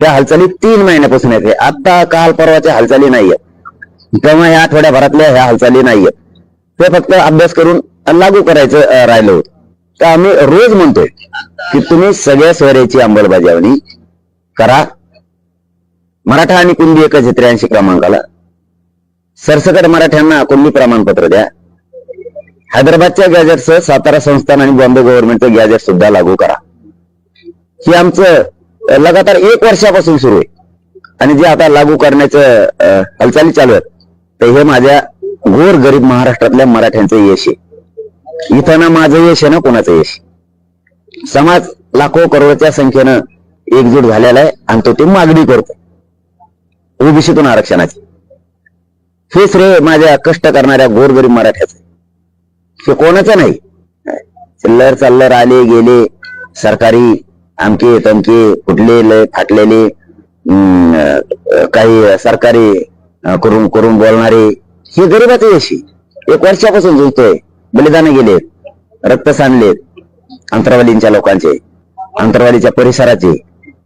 त्या हालचाली तीन महिन्यापासून येते. आता काल परवाच्या हालचाली नाहीये तेव्हा या आठवड्याभरातल्या ह्या हालचाली नाहीये ते फक्त अभ्यास करून लागू करायचं राहिलो राहिलं होतं. तर आम्ही रोज म्हणतोय की तुम्ही सगळ्या स्वऱ्याची अंमलबजावणी करा. मराठा आणि कुणबी एकच त्र्याऐंशी क्रमांकाला. सरसकट मराठ्यांना कुणबी प्रमाणपत्र द्या. हैदराबादच्या गॅजेटसह सातारा संस्थान आणि बॉम्बे गव्हर्नमेंटचं गॅजेट सुद्धा लागू करा. हे आमचं लगातार एक वर्षापासून सुरू आहे. आणि जे आता लागू करण्याचं हालचाली चालू आहेत तर हे माझ्या गोर गरीब महाराष्ट्रातल्या मराठ्यांचं यश आहे. इथं ना माझं यश आहे ना कोणाचं यश? समाज लाखो करोडच्या संख्येनं एकजूट झालेला आहे आणि तो ती मागणी करतो ओबीसीतून आरक्षणाची. हे श्रेय माझ्या कष्ट करणाऱ्या गोरगरीब मराठ्याचं हे कोणाचं नाही? चिल्लर चाललर आले गेले सरकारी आमकी तमकी फुटले लय फाटलेले अं, काही सरकारी करून करून बोलणारे हे गरीबाचे यशी एक वर्षापासून झुजतोय बलिदान गेलेत. रक्त सांडलेत. अंतरवालींच्या लोकांचे अंतरवालीच्या परिसराचे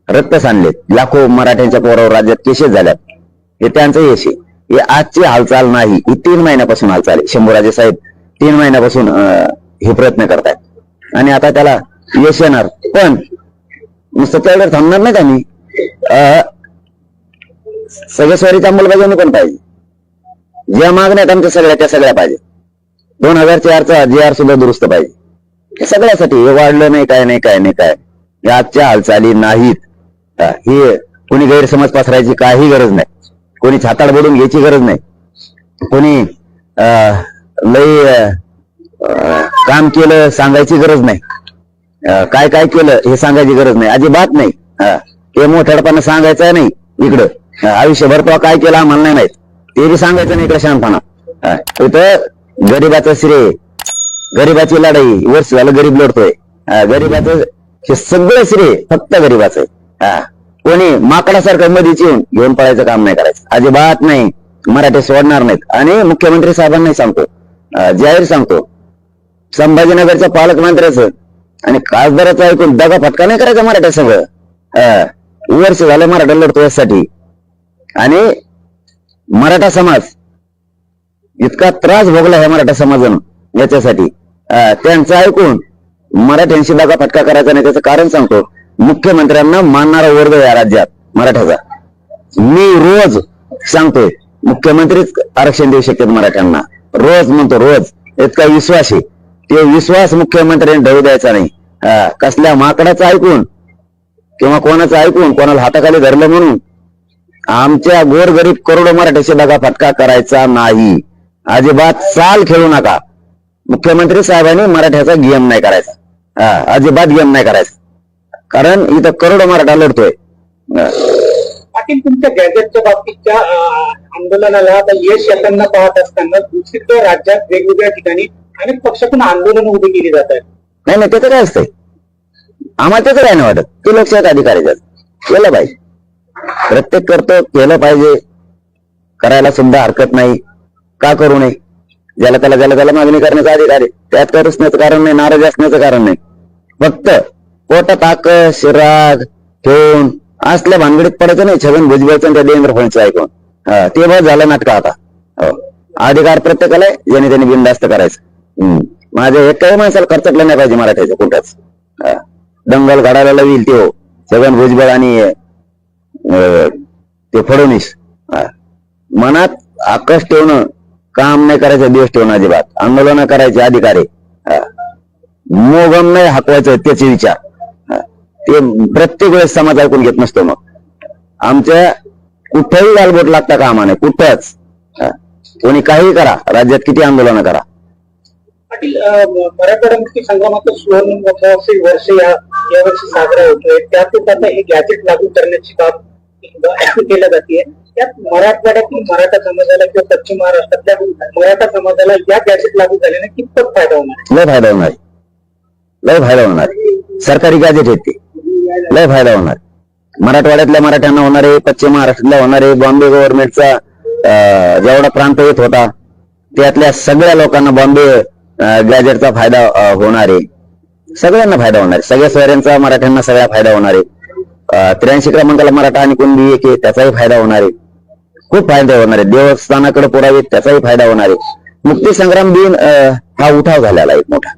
रक्त सांडलेत. लाखो मराठ्यांच्या पोरावर राज्यात केसेस झाल्यात. हे त्यांचं यश आहे. हे आजची हालचाल नाही. ही तीन महिन्यापासून हालचाल आहे. शंभूराजे साहेब तीन महिन्यापासून हे प्रयत्न करतायत. आणि आता त्याला यश येणार. पण नुसतं तेवढं थांबणार नाही आम्ही. अं, सगळ्या स्वारीची अंमलबजावणी पण पाहिजे. ज्या मागण्या आमच्या सगळ्या त्या सगळ्या पाहिजे. दोन हजार चारचा जी आर सुद्धा दुरुस्त पाहिजे. हे सगळ्यासाठी हे वाढलं नाही काय नाही काय नाही काय. आजच्या हालचाली नाहीत. हे कोणी गैरसमज पसरायची काही गरज नाही. कोणी छाताड बोलून घ्यायची गरज नाही. कोणी अं, लय काम केलं सांगायची गरज नाही. काय काय केलं हे सांगायची गरज नाही. अजिबात नाही. हा, हे मोठ्यापणा सांगायचं नाही इकडं. आयुष्यभर तो काय केलं आम्हाला नाही माहीत. ते बी सांगायचं नाही इकडे शहाणपणा हा, इथं गरीबाचं श्रेय गरीबाची लढाई वर्ष झालं गरीब लढतोय. गरीबाचं हे सगळं श्रेय फक्त गरीबाचं आहे. हा. कोणी माकडासारखं मधीच येऊन घेऊन पळायचं काम नाही करायचं. अजिबात नाही. मराठी सोडणार नाहीत. आणि मुख्यमंत्री साहेबांनाही सांगतो. जाहीर सांगतो. संभाजीनगरच्या पालकमंत्र्याचं आणि खासदाराचा ऐकून दगा फटका नाही करायचा मराठा संघ? वर्ष झालं मराठा लढतो यासाठी. आणि मराठा समाज इतका त्रास भोगला ह्या मराठा समाजानं याच्यासाठी. त्यांचं ऐकून मराठ्यांशी दगा फटका करायचा नाही त्याचं कारण सांगतो. मुख्यमंत्र्यांना मानणारा वर्ग या राज्यात मराठ्याचा. मी रोज सांगतोय मुख्यमंत्रीच आरक्षण देऊ शकतात मराठ्यांना. रोज म्हणतो रोज. इतका विश्वास आहे. ते विश्वास मुख्यमंत्र्यांनी ढवू द्यायचा नाही. कसल्या माकडाचं ऐकून किंवा कोणाचं ऐकून कोणाला हाताखाली धरलं म्हणून आमच्या गोरगरीब करोडो मराठ्याशी दगा फटका करायचा नाही. अजिबात चाल खेळू नका. मुख्यमंत्री साहेबांनी मराठ्याचा गेम नाही करायचा. हा, अजिबात गेम नाही करायचा. कारण इथं करोडो मराठा लढतोय. पाटील तुमच्या गॅजेटच्या बाबतीतच्या आंदोलनाला आता यश येताना पाहत असताना दुसरीकडे राज्यात वेगवेगळ्या ठिकाणी अनेक पक्षातून आंदोलन उभी केली जात आहेत. नाही नाही त्याचं काय असतंय? आम्हाला त्याचं काय नाही वाटत. ते लक्षात अधिकारी केलं पाहिजे. प्रत्येक करतो केलं पाहिजे. करायला सुद्धा हरकत नाही. का करू नये? ज्याला त्याला ज्याला त्याला मागणी करण्याचा अधिकार आहे. त्यात काय कारण नाही नाराज असण्याचं कारण नाही. फक्त पोटात ताक शिराग ठेवून असल्या भानगडीत पडायचं नाही. छगन भुजबळचं त्या देवेंद्र फडणवीस ऐकून. हा, ते बस झालं नाटक आता. हो. अधिकार प्रत्येकाला आहे, ज्याने त्याने बिंदास्त करायचं. हम्म. माझ्या एकाही माणसाला खर्चटलं नाही पाहिजे मराठ्याचं कुठंच. दंगल घडायला लावील तो. छगन भुजबळ आणि ते फडणवीस. हा. मनात आकर्ष ठेवणं काम नाही करायचं दिवस ठेवणं अजिबात. आंदोलन करायचे अधिकार. आहे हा. मोगम नाही हाकवायचं त्याचे विचार. हा. ते प्रत्येक वेळेस समाज ऐकून घेत नसतो मग. आमच्या कुठंही गालबोट लागता कामा नाही कुठंच. हा. कोणी काही करा राज्यात किती आंदोलन करा. पाटील अं, म- सुवर्ण महोत्सवाचे वर्ष या यावर्षी साजरा होतोय. त्यातच आता हे गॅजेट लागू करण्याची काम केल्या जाते. त्यात मराठवाड्यातील मराठा समाजाला किंवा पश्चिम महाराष्ट्रातल्या मराठा समाजाला या गॅजेट लागू झाल्याने कितपत फायदा होणार? लय फायदा होणार. लय फायदा होणार. सरकारी गॅजेट येते लय फायदा होणार. मराठवाड्यातल्या मराठ्यांना होणारे पश्चिम महाराष्ट्रातल्या होणारे बॉम्बे गव्हर्नमेंटचा अं, जेवढा प्रांत येत होता त्यातल्या सगळ्या लोकांना बॉम्बे गॅजेटचा फायदा होणार आहे. सगळ्यांना फायदा होणार आहे. सगळ्या सोयऱ्यांचा मराठ्यांना सगळ्या फायदा होणार आहे. त्र्याऐंशी क्रमांकाला मराठा आणि कुणबी एक आहे त्याचाही फायदा होणार आहे. खूप फायदा होणार आहे. देवस्थानाकडे पुरावे त्याचाही फायदा होणार आहे. मुक्ती संग्राम दिन हा उठाव झालेला आहे एक मोठा.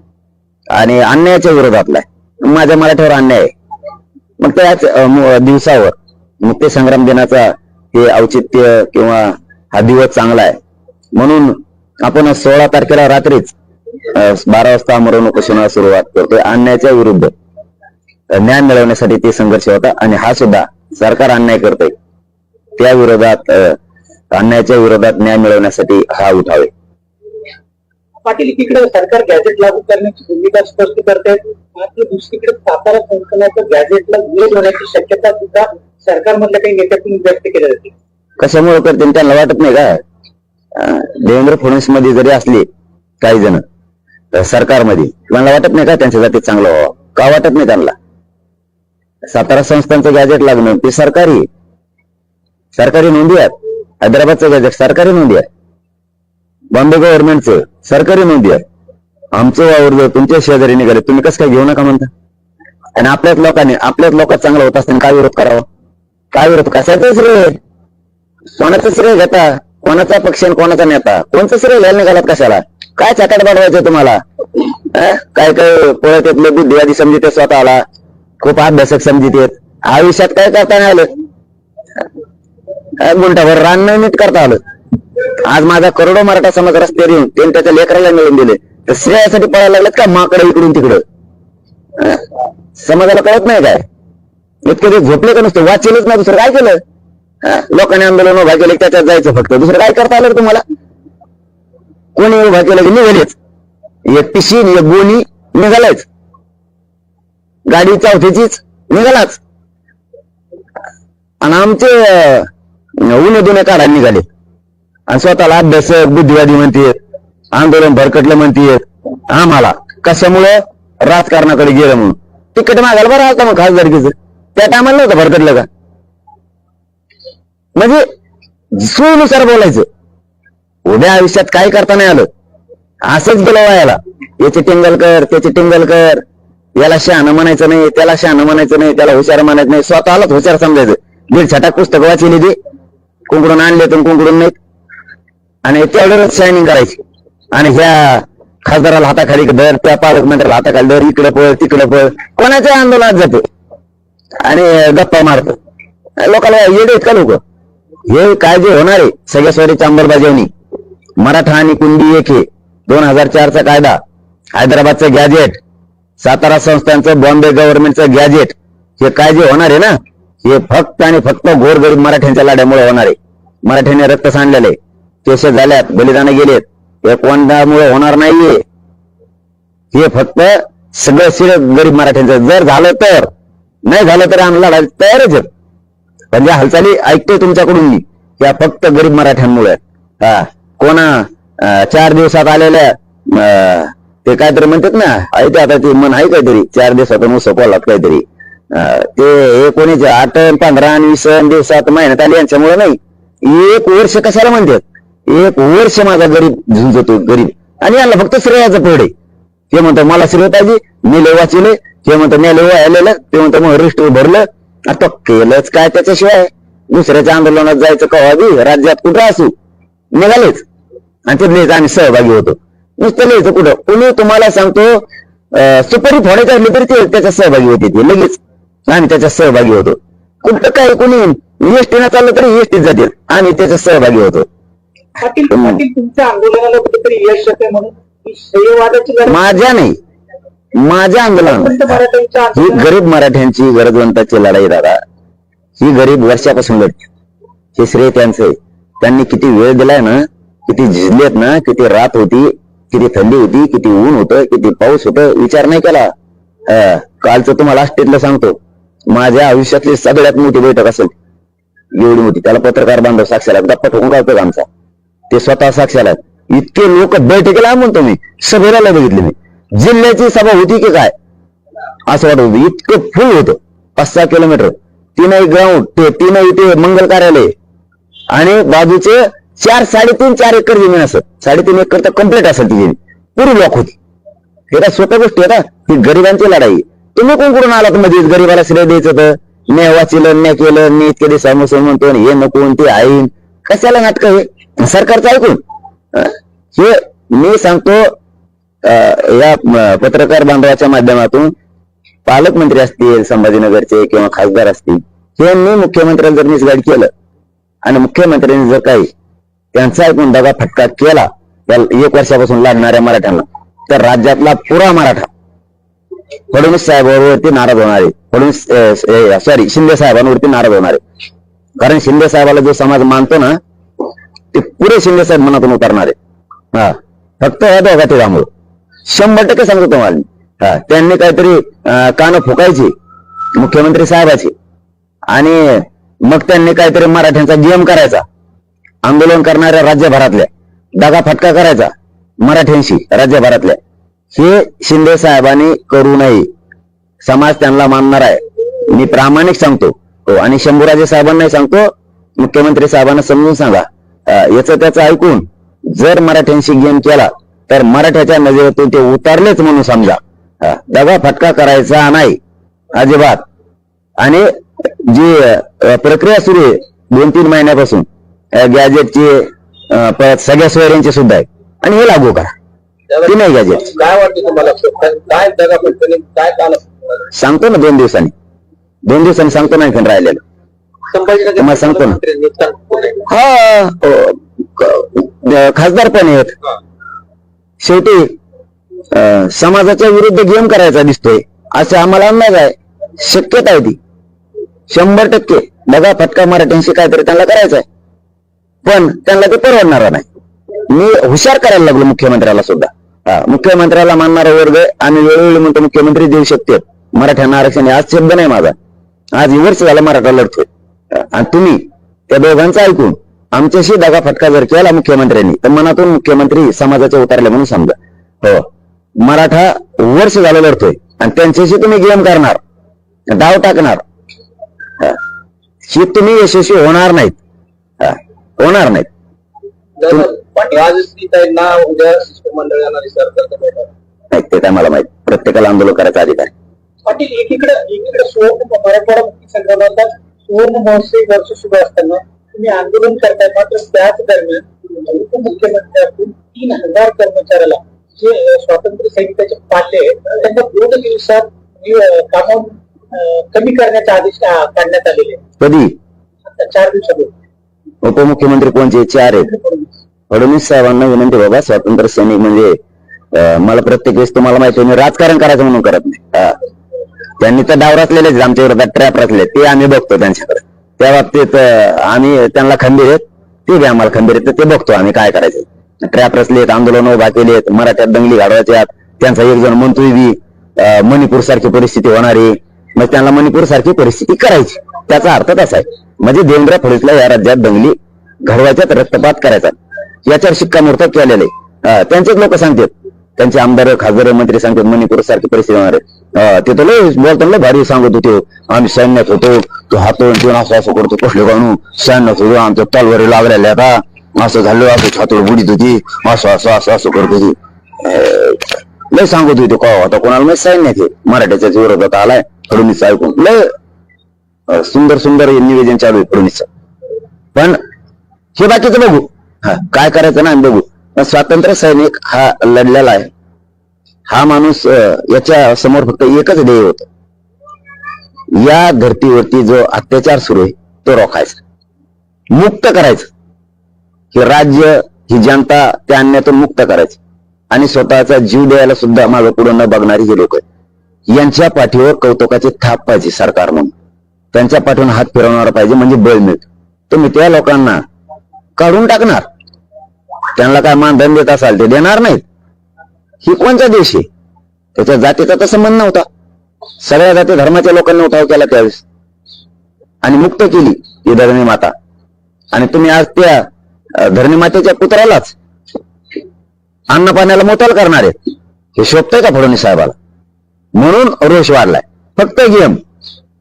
आणि अन्यायाच्या विरोधातला आहे. माझ्या मराठीवर अन्याय आहे. मग त्याच दिवसावर मुक्ती संग्राम दिनाचा हे औचित्य किंवा हा दिवस चांगला आहे. म्हणून आपण सोळा तारखेला रात्रीच बारा वाजता मरण उपोषणाला सुरुवात करतोय अन्यायाच्या विरुद्ध. न्याय मिळवण्यासाठी ते संघर्ष होता आणि हा सुद्धा सरकार अन्याय करतोय. त्या विरोधात अन्यायाच्या विरोधात न्याय मिळवण्यासाठी हा उठाव आहे. पाटील एकीकडे सरकार गॅजेट लागू करण्याची भूमिका स्पष्ट करते मात्र दुसरीकडे सातारा संस्थानाचं गॅजेटला विरोध होण्याची शक्यता सुद्धा सरकारमधल्या काही नेत्यातून व्यक्त केली जाते कशामुळे करते त्यांना वाटत नाही का? देवेंद्र फडणवीसमध्ये जरी असले काही जण सरकारमध्ये. मला वाटत नाही का त्यांच्या जातीत चांगलं व्हावं? का वाटत नाही त्यांना? सातारा संस्थांचं गॅजेट लागणं ते सरकारी सरकारी नोंदी आहेत. हैदराबादचं गॅजेट सरकारी नोंदी आहे बॉम्बे गव्हर्नमेंटचं सरकारी नोंदी आहे आमचं वावर जर तुमच्या शेजारी निघाले तुम्ही कसं काय घेऊ नका म्हणता? आणि आपल्याच लोकांनी आपल्याच लोकात चांगलं होत असताना काय विरोध करावा? काय विरोध? कशाचा श्रेय? कोणाचा श्रेय घेता? कोणाचा पक्ष आणि कोणाचा नेता? कोणचं श्रेय घ्यायला निघालात कशाला? काय चकाट बनवायचं तुम्हाला? काय काय पळत येत बुद्धिवादी समजित स्वतःला खूप अभ्यासक समजित येत आयुष्यात काय करता नाही आलं? गुंठाभर रान नाही नीट करता आलं. आज माझा करोडो मराठा समाज रस्त्यावर येऊन त्यांनी त्याच्या लेकराला मिळून दिले. तर श्रेयासाठी पळायला लागलेत का माकडे इकडून तिकडं? समाजाला कळत नाही काय? इतके ते झोपले का नुसतं? वाचेलच ना दुसरं काय केलं? लोकांनी आंदोलन उभा केले त्याच्यात जायचं फक्त. दुसरं काय करता आलं तुम्हाला? कोणी उभा केला की निघालेच. एक पिशी आणि एक गोणी निघालायच गाडी चौथीचीच निघालाच. आणि आमचे उन्हे दोन काढायला निघाले. आणि स्वतःला अभ्यासक बुद्धिवादी म्हणते आंदोलन भरकटलं म्हणते आम्हाला कशामुळं? राजकारणाकडे गेलं म्हणून. तिकीट मागायला बरं आलता मग खासदारकीचं. त्या टायमाला नव्हतं भरकटलं का? म्हणजे सोयीनुसार बोलायचं. उद्या आयुष्यात काय करता नाही आलं. असंच गेलं वयाला याचे टिंगल कर त्याचे टिंगल कर. याला शहाणं म्हणायचं नाही त्याला शहाणं म्हणायचं नाही त्याला हुशार म्हणायचं नाही. स्वतःलाच हुशार समजायचं. दीड छटाक पुस्तक वाचली ते. कुंकडून आणले तर कुंकडून नाहीत आणि तेवढ्यावरच शायनिंग करायची. आणि ह्या खासदाराला हाताखाली धर त्या पालकमंत्र्याला हाताखाली धर इकडे पळ तिकडे पळ. कोणाच्या आंदोलनात जातो? आणि गप्पा मारतो. लोकांना येडे का लोक? हे काय जे होणार आहे? सगळ्या स्वारीची अंमलबजावणी. मराठा आणि कुंडी एक हे दोन हजार चारचा कायदा हैदराबादचं गॅजेट सातारा संस्थांचं बॉम्बे गव्हर्नमेंटचं गॅजेट हे काय जे होणार आहे ना हे फक्त आणि फक्त गोरगरीब मराठ्यांच्या लाड्यामुळे होणार आहे. मराठ्याने रक्त सांडलेले केस झाल्यात बलिदान गेलेत. एक कोणामुळे होणार नाहीये. हे फक्त सगळं शिर गरीब मराठ्यांचं. जर झालं तर नाही झालं तर आम्ही लढायला तयारच आहेत. हालचाली ऐकतोय तुमच्याकडून मी त्या फक्त गरीब मराठ्यांमुळे हा. कोणा? चार दिवसात आलेल्या ते काहीतरी म्हणतात ना आहे ते आता ते मन आहे काहीतरी चार दिवसातून उसं कोल्हात काहीतरी. अं, ते हे आठ पंधरा आणि वीस अन दिवसात महिन्यात आले यांच्यामुळे नाही. एक वर्ष कशाला म्हणतात? एक वर्ष माझा गरीब झुंजतो गरीब. आणि यांना फक्त श्रेयाचं पडे ते म्हणतो मला श्रेय पाहिजे मी लय वाचले ते म्हणतो मी लय आलेलं ते म्हणतो मग रिस्ट भरलं आता केलंच काय त्याच्याशिवाय? दुसऱ्याच्या आंदोलनात जायचं कवा बी? राज्यात कुठं असू? निघालेच. आणि तिथलेच आम्ही सहभागी होतो. नुसतं लिहायचं कुठं? कुणी तुम्हाला सांगतो अं, सुपारी फोडायची असली तरी ते त्याच्यात सहभागी होते ते लगेच. आम्ही त्याच्यात सहभागी होतो. कुठं काय कुणी एसटीनं चाललं तरी एसटीत जातील. आम्ही त्याच्यात सहभागी होतो. तुमच्या आंदोलनाला कुठेतरी यश म्हणून ही माझ्या नाही. माझ्या आंदोलन ही गरीब मराठ्यांची गरजवंताची लढाई दादा. ही गरीब वर्षापासून लढते हे श्रेय त्यांचं त्यांनी किती वेळ दिलाय ना किती झिजलेत ना किती रात होती किती थंडी होती किती ऊन होतं किती पाऊस होत विचार नाही केला. कालचं तुम्हाला स्टेटला सांगतो. माझ्या आयुष्यातली सगळ्यात मोठी बैठक असेल. एवढी मोठी. त्याला पत्रकार बांधव साक्षाला गप्पा ठोकून काढतो आमचा. ते स्वतः साक्षाला. इतके लोक बैठकीला म्हणतो मी सभेला बघितले मी. जिल्ह्याची सभा होती की काय? असं वाटत होतं. इतकं फुल होतं. पाच सहा किलोमीटर. तीनही ग्राउंड ते तीनही ते मंगल कार्यालय. आणि बाजूचे चार साडेतीन चार एकर जमीन असत साडेतीन एकर तर कंप्लीट असत ती जमीन. पुरी ब्लॉक होती. हे काय सोप्या गोष्टी आहे का ही गरिबांची लढाई. तुम्ही कोण कुठून आलात? मध्ये गरीबाला श्रेय द्यायचं तर मी वाचिलं मी केलं मी इतके दिवस मुसलमान म्हणतो हे नको ते आईन. कशाला नाटक हे? सरकारचं ऐकून. हे मी सांगतो अं, या पत्रकार बांधवाच्या माध्यमातून पालकमंत्री असतील संभाजीनगरचे किंवा खासदार असतील हे मी मुख्यमंत्र्यांनी जर मिसगाईड केलं आणि मुख्यमंत्र्यांनी जर काही त्यांचा एक दगा फटका केला. त्या एक वर्षापासून लढणाऱ्या मराठ्यांना. तर राज्यातला पुरा मराठा. फडणवीस साहेबांवरती नाराज होणारे फडणवीस सॉरी शिंदे साहेबांवरती नाराज होणारे कारण शिंदे साहेबाला जो समाज मानतो ना ते पुरे शिंदे साहेब मनातून उतरणारे हा. फक्त या दोघा तिघामुळे शंभर टक्के सांगतो तुम्हाला. हा. त्यांनी काहीतरी कान कानं फुकायची मुख्यमंत्री साहेबाची. आणि मग त्यांनी काहीतरी मराठ्यांचा गेम करायचा. आंदोलन करणाऱ्या राज्यभरातल्या दगा फटका करायचा मराठ्यांशी राज्यभरातल्या. हे शिंदे साहेबांनी करू नये. समाज त्यांना मानणार आहे. मी प्रामाणिक सांगतो. हो आणि शंभूराजे साहेबांनाही सांगतो. मुख्यमंत्री साहेबांना समजून सांगा. याच याचं त्याचं ऐकून जर मराठ्यांशी गेम केला तर मराठ्याच्या नजरेतून ते उतारलेच म्हणून समजा. दगा फटका करायचा नाही. अजिबात. आणि जी प्रक्रिया सुरू आहे दोन तीन महिन्यापासून गॅजेटची परत सगळ्या सोयऱ्यांची सुद्धा आहे आणि हे लागू करा. ती नाही गॅजेट काय वाटतं तुम्हाला? काय काल सांगतो ना दोन दिवसांनी. दोन दिवसांनी सांगतो ना आणखीन राहिलेलं? तुम्हाला सांगतो ना. हा अ, खासदार पण आहेत. हा. शेवटी समाजाच्या विरुद्ध गेम करायचा दिसतोय. असं आम्हाला अंदाज आहे. शक्यता आहे ती. शंभर टक्के. दगा फटका मराठ्यांशी काहीतरी त्यांना करायचं आहे. पण त्यांना ते परवडणार नाही. मी हुशार करायला लागलो मुख्यमंत्र्याला सुद्धा. मुख्यमंत्र्याला मानणारा वर्ग आणि वेळोवेळी म्हणतो मुख्यमंत्री देऊ शकते. मराठ्यांना आरक्षण आज शब्द नाही माझा. आज वर्ष झाला मराठा लढतोय. आणि तुम्ही त्या दोघांचं ऐकून आमच्याशी दगा फटका जर केला मुख्यमंत्र्यांनी तर मनातून मुख्यमंत्री समाजाचे उतरले म्हणून समजा. हो. मराठा वर्ष झालं लढतोय. आणि त्यांच्याशी तुम्ही गेम करणार. डाव टाकणार. हा. ही तुम्ही यशस्वी होणार नाहीत. हा. होणार नाहीत राजस्थीताईंना उद्या शिष्टमंडळ येणार सरकारचं बैठक. नाही ते काय मला माहीत प्रत्येकाला आंदोलन करायचा अधिकार आहे. पाटील एकीकडे एकीकडे सुवर्ण मराठवाडा मुक्ती संग्रामाचा सुवर्ण महोत्सवी वर्ष सुरू असताना तुम्ही आंदोलन करताय मात्र त्याच दरम्यान उपमुख्यमंत्र्याकडून तीन हजार कर्मचाऱ्याला जे अं, स्वातंत्र्य सैनिकाचे पाल्ले आहेत, त्यांना दोन दिवसात अं, कमी करण्याचे आदेश अं, काढण्यात आलेले आहेत. कधी आता चार दिवसापूर्वी उपमुख्यमंत्री कोणचे चार आहेत? फडणवीस साहेबांना विनंती बाबा स्वातंत्र्य सैनिक म्हणजे मला प्रत्येक वेळेस तुम्हाला माहिती आहे मी राजकारण करायचं म्हणून करत नाही. त्यांनी तर डाव रचलेले आहेत आमच्या विरोधात ट्रॅप रचले ते आम्ही बघतो त्यांच्याकडे. त्या बाबतीत आम्ही त्यांना खंबीर आहेत ते बी आम्हाला खंबीर आहेत ते बघतो आम्ही काय करायचं. ट्रॅप रचलेत आंदोलन उभा केलेत मराठ्यात दंगली घडवायचे त्यांचा एक जण म्हणतोय बी मणिपूर सारखी परिस्थिती होणार आहे मग त्यांना मणिपूर सारखी परिस्थिती करायची. त्याचा अर्थ तसा आहे. म्हणजे देवेंद्र फडणवीसला या राज्यात दंगली घडवायच्यात रक्तपात करायचा. याच्यावर शिक्कामोर्तब केलेले. आहे. त्यांचेच लोक सांगतात. त्यांचे आमदार खासदार मंत्री सांगतात मणिपूर सारखी परिस्थिती होणार आहे. ते तर लय बोलताना लय भारी सांगत होते. आम्ही सैन्यात होतो. तो हातून ठेवून असं असं करतो कसले काढून सैन्यात होतो. आमच्या तलवारी लागलेल्या आता असं झालं असं छातोड बुडीत होती. असं असं असं असं करत होती. लय सांगत होते का आता कोणाला माहीत? सैन्यात मराठ्याच्याच मराठ्याच्या विरोधात आलाय. फडणवीस ऐकून. लय सुंदर सुंदर हे निवेदन चालू आहे फडणवीसचं पण हे बाकीचं बघू. हा, काय करायचं ना आम्ही बघू. स्वातंत्र्य सैनिक हा लढलेला आहे. हा माणूस याच्या समोर फक्त एकच ध्येय होत. या धर्तीवरती जो अत्याचार सुरू आहे तो रोखायचा. मुक्त करायचं. हे राज्य ही जनता त्या अन्यातून मुक्त करायचं. आणि स्वतःचा जीव द्यायला सुद्धा माझं पुढे न बघणारी हे लोक आहेत. यांच्या पाठीवर कौतुकाची थाप पाहिजे सरकार म्हणून. त्यांच्या पाठवून हात फिरवणार पाहिजे म्हणजे बळ मिळत. तुम्ही त्या लोकांना काढून टाकणार. त्यांना काय मानधन देत असाल ते देणार नाहीत. ही कोणचा देश आहे? त्याच्या जातीचा तर संबंध नव्हता. सगळ्या जाती धर्माच्या लोकांना उठाव केला त्यावेळेस. आणि मुक्त केली ही धरणी माता. आणि तुम्ही आज त्या धरणी मातेच्या पुत्रालाच अन्न पाण्याला मोताल करणार आहेत. हे शोभतंय का फडणवीस साहेबाला? म्हणून रोष वाढलाय. फक्त गेम.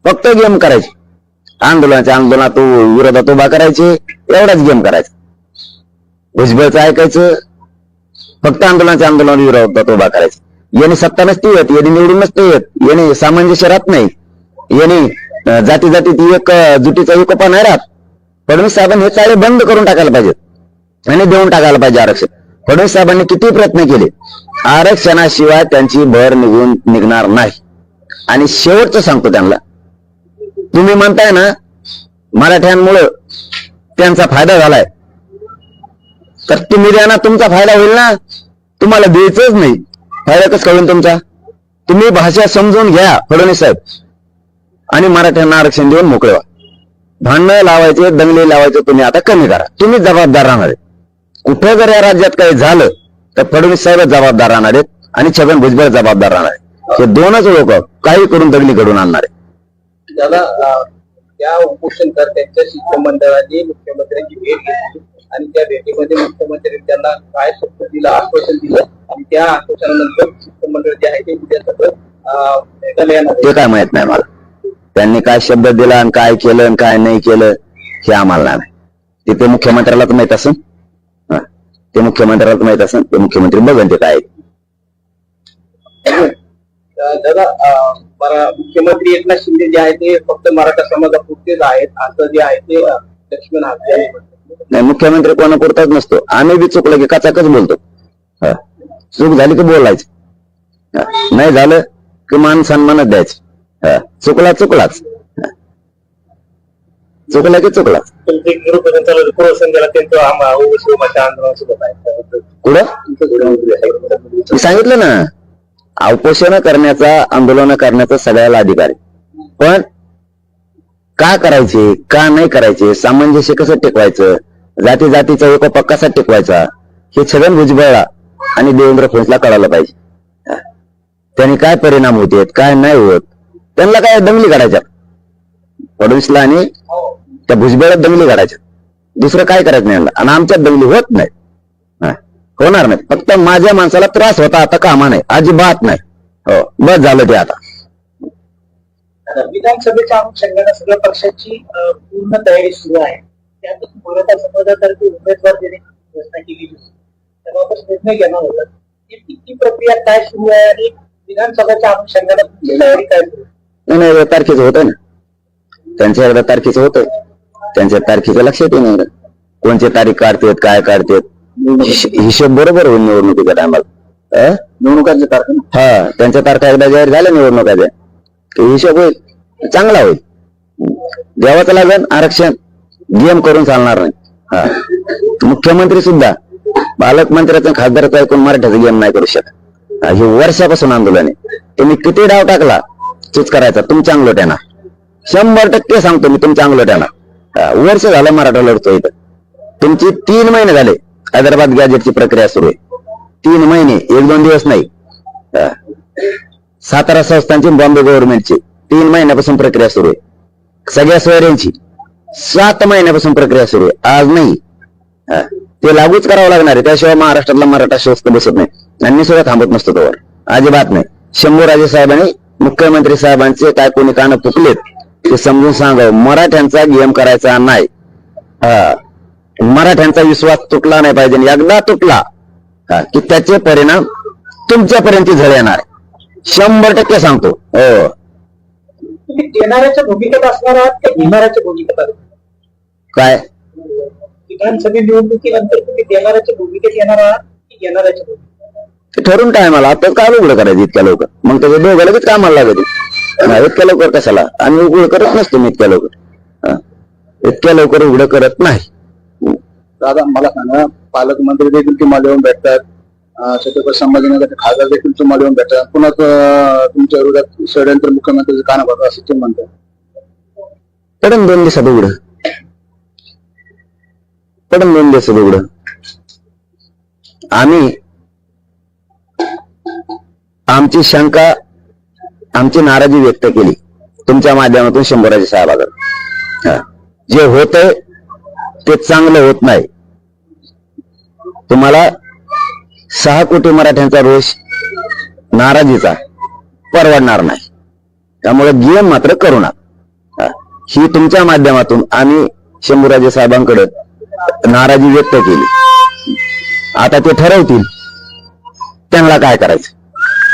फक्त गेम करायचे. आंदोलनाच्या आंदोलनात विरोधात उभा करायचे एवढाच गेम करायचा. भुजबळचं ऐकायचं फक्त आंदोलनाच्या आंदोलन विरोधात उभा करायचं. याने सत्ता नसती येत याने निवडून नसते येत याने सामंजस्य राहत नाही याने जाती जाती ती एक जुटीचा एकोपा नाही राहत. फडणवीस साहेबांनी हे चाळे बंद करून टाकायला पाहिजेत आणि देऊन टाकायला पाहिजे आरक्षण. फडणवीस साहेबांनी किती प्रयत्न केले? आरक्षणाशिवाय त्यांची भर निघून निघणार नाही. आणि शेवटचं सांगतो त्यांना तुम्ही म्हणताय ना मराठ्यांमुळं त्यांचा फायदा झालाय. तर तुम्ही द्या ना तुमचा फायदा होईल ना. तुम्हाला द्यायचंच नाही. फायदा कसं कळून तुमचा? तुम्ही भाषा समजून घ्या फडणवीस साहेब. आणि मराठ्यांना आरक्षण देऊन मोकळे व्हा. भांडणं लावायचे दंगले लावायचे तुम्ही आता कमी करा. तुम्हीच जबाबदार राहणार आहे कुठं जर या राज्यात काही झालं तर फडणवीस साहेबच जबाबदार राहणार आहेत आणि छगन भुजबळ जबाबदार राहणार आहे हे दोनच लोक काही करून दगली घडून आणणार आहे त्याला अं, त्या उपोषणकर्त्यांच्या शिष्टमंडळाने मुख्यमंत्र्यांची भेट घेतली आणि त्या भेटीमध्ये मुख्यमंत्र्यांनी त्यांना काय शब्द दिला आश्वासन दिलं आणि त्या आश्वासनानंतर शिष्टमंडळ जे आहे ते उद्या सगळं ते काय माहीत नाही मला. त्यांनी काय शब्द दिला आणि काय केलं आणि काय नाही केलं हे आम्हाला नाही. तिथे मुख्यमंत्र्याला मुख्यमंत्र्यालाच माहीत असेल हा. ते मुख्यमंत्र्यालाच माहीत असेल ते मुख्यमंत्री बघन ते काय दादा मुख्यमंत्री एकनाथ शिंदे जे आहे ते फक्त मराठा समाजापुरतेच आहेत. असं जे आहे ते लक्ष्मण म्हटलं. नाही मुख्यमंत्री कोणा पुरताच नसतो. आम्ही बी चुकलो की कचाकच बोलतो. चूक झाली की बोलायचं. नाही झालं की मान सन्मानच द्यायचं. चुकला चुकलाच. चुकला की चुकला. कुठं? सांगितलं ना. उपोषण करण्याचा आंदोलन करण्याचा सगळ्याला अधिकार आहे. पण का करायचे का नाही करायचे सामंजस्य कसं टिकवायचं जाती जातीचा एकोपा कसा टिकवायचा हे छगन भुजबळला आणि देवेंद्र फडणवीसला कळायला पाहिजे. त्यांनी काय परिणाम होते काय नाही होत त्यांना काय दंगली काढायच्या? फडणवीसला आणि त्या भुजबळात दंगली काढायच्या. दुसरं काय करायचं नाही आणि आमच्यात दंगली होत नाही. होणार नाही. फक्त माझ्या माणसाला त्रास होता आता कामा नाही अजिबात नाही. हो बस झालं ते आता. विधानसभेच्या अनुषंगाने सगळ्या पक्षाची पूर्ण तयारी सुरू आहे. त्यातच मराठा समाजातर्फे उमेदवार देण्याची घोषणा केली होती. त्याबाबत निर्णय घेणार होता ती प्रक्रिया काय सुरू आहे आणि विधानसभेच्या अनुषंगाने तयारी काय सुरू नाही नाही एकदा ना. त्यांच्या एकदा तारखेचं होतं त्यांच्या तारखेचं लक्षात येणार कोणचे तारीख काढतेत काय काढतेत? हिश- हिशोब बरोबर होईल निवडणुकीच्या टायमाला निवडणुकांच्या तारखा हा त्यांच्या तारखा एकदा जाहीर झाल्या निवडणुकाच्या. की हिशोब होईल. चांगला होईल. द्यावंच लागेल आरक्षण गेम करून चालणार नाही. हा. मुख्यमंत्री सुद्धा पालकमंत्र्याचं खासदाराचं ऐकून मराठ्याचा गेम नाही करू शकत. हा, वर्षापासून आंदोलन आहे. तुम्ही किती डाव टाकला? तूच करायचा. तुमच्या अंगलोट्याना. शंभर टक्के सांगतो मी तुमच्या अंगलोट्याना. वर्ष झालं मराठा लढतो इथं. तुमची तीन महिने झाले. हैदराबाद गॅजेटची प्रक्रिया सुरू आहे. तीन महिने एक दोन दिवस नाही. सातारा संस्थांची बॉम्बे गव्हर्नमेंटची तीन महिन्यापासून प्रक्रिया सुरू आहे. सगळ्या सोयऱ्यांची सात महिन्यापासून प्रक्रिया सुरू आहे. आज नाही. ते लागूच करावं लागणार आहे. त्याशिवाय महाराष्ट्रातला मराठा शोस्त बसत नाही. आणि मी सुद्धा थांबत नसतो त्यावर अजिबात नाही. शंभूराजे साहेबांनी मुख्यमंत्री साहेबांचे काय कोणी कानं फुकलेत ते समजून सांगावं. मराठ्यांचा गेम करायचा नाही. हा. मराठ्यांचा विश्वास तुटला नाही पाहिजे. एकदा तुटला की त्याचे परिणाम तुमच्यापर्यंत झळ येणार. शंभर टक्के सांगतो. हो. तुम्ही देणाऱ्याच्या भूमिकेत असणार आहात का घेणाऱ्याच्या भूमिकेत काय? विधानसभे निवडणुकीनंतर तुम्ही देणाऱ्याच्या भूमिकेत येणार आहात की घेणाऱ्याच्या भूमिकेत? ते ठरून टायमाला आता काय उघड करायचं इतक्या लवकर? मग त्याचं दोघं लगेच कामाला लागत इतक्या लवकर कशाला? आम्ही उघड करत नसतो मी इतक्या लवकर. इतक्या लवकर उघड करत नाही. दादा मला सांगा पालकमंत्री देखील तुम्हाला येऊन भेटतात. छत्रपती संभाजीनगर खासदार देखील तुम्हाला येऊन भेटतात. पुन्हा तुमच्या विरोधात षडयंत्र मुख्यमंत्र्याचं काना बघा असं ते म्हणतात. पडन दोन दिवसात उघड. पडन दोन दिवसात उघड. आम्ही आमची शंका आमची नाराजी व्यक्त केली. तुमच्या माध्यमातून शंभराजी साहेबाकडे जे होतंय ते चांगलं होत नाही. तुम्हाला सहा कोटी मराठ्यांचा रोष नाराजीचा परवडणार नाही. त्यामुळे गेम मात्र करू नका. ही. तुमच्या माध्यमातून आम्ही शंभूराजे साहेबांकडे नाराजी व्यक्त केली. आता ते ठरवतील त्यांना काय करायचं.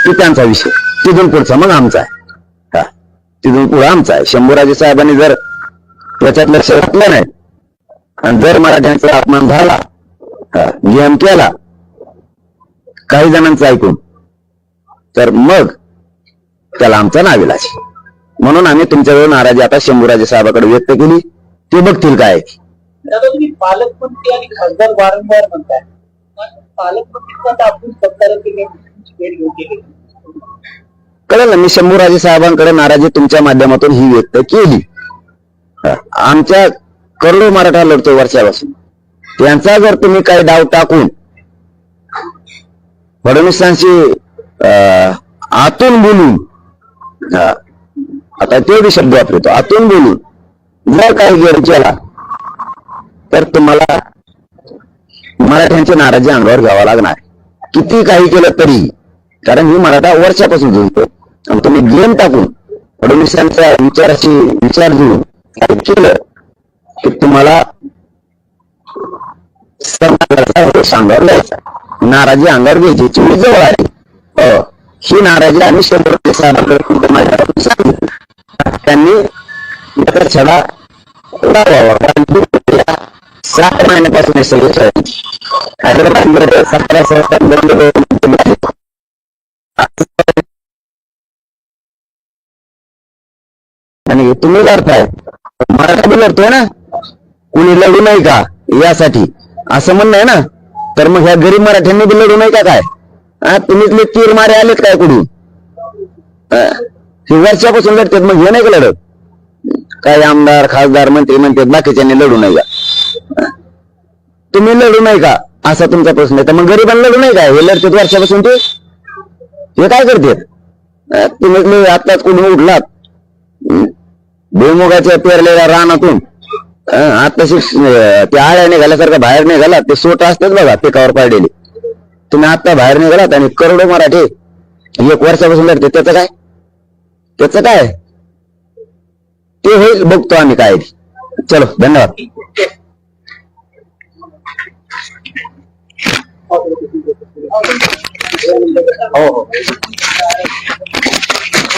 ती त्यांचा विषय. तिथून पुढचा मग आमचा आहे. हा. तिथून पुढे आमचा आहे. शंभूराजे साहेबांनी जर त्याच्यात लक्ष घातलं नाही आणि जर मराठ्यांचा अपमान झाला नियम केला काही जणांचं ऐकून तर मग त्याला आमचा नाविलाज म्हणून आम्ही तुमच्याजवळ नाराजी आता शंभूराजे साहेबाकडे व्यक्त केली. ते बघतील काय पालकमंत्री आणि खासदार वारंवार म्हणताय. कळलं ना मी शंभूराजे साहेबांकडे नाराजी तुमच्या माध्यमातून ही व्यक्त केली. आमच्या करोडो मराठा लढतो वर्षापासून. त्यांचा जर तुम्ही काही डाव टाकून फडणवीसांशी आतून बोलून आता ते बी शब्द वापरतो आतून बोलून जर काही गैर केला तर तुम्हाला मराठ्यांची नाराजी अंगावर घ्यावा लागणार. किती काही केलं तरी कारण ही मराठा वर्षापासून झुलतो. आणि तुम्ही गेम टाकून फडणवीसांच्या विचाराशी विचार घेऊन केलं की तुम्हाला अंगावर घ्यायचा नाराजी अंगावर घ्यायची तुम्ही जवळ आली हो. ही. नाराजी आम्ही शंभर म्हणजे त्यांनी छडा कारण सात महिन्यापासून सगळे सतरा आणि तुम्ही लढताय मराठा बी लढतोय ना? कुणी लढू नाही का? यासाठी. असं म्हणणं आहे ना? तर मग ह्या गरीब मराठ्यांनी बी लढू नाही का काय? हा तुम्हीच तीर मारे आलेत काय कुठून? हे वर्षापासून लढतात मग हे नाही का लढत? काही आमदार खासदार मंत्री म्हणतात बाकीच्यांनी लढू नाही का तुम्ही लढू नाही का? असा तुमचा प्रश्न आहे. तर मग गरिबांना लढू नाही का? हे लढतात वर्षापासून ते? हे काय करतात? तुम्ही आत्ताच कुठून उठलात? भुईमुगाच्या पेरलेल्या रानातून आताशी ते आळ्या निघाल्यासारखं बाहेर निघाला ते सोट असतात बघा पिकावर पाडलेले. तुम्ही आता बाहेर निघालात आणि करोडो मराठे एक वर्षापासून लढते त्याचं काय? त्याचं काय? ते होईल बघतो आम्ही काय चलो धन्यवाद. हो हो.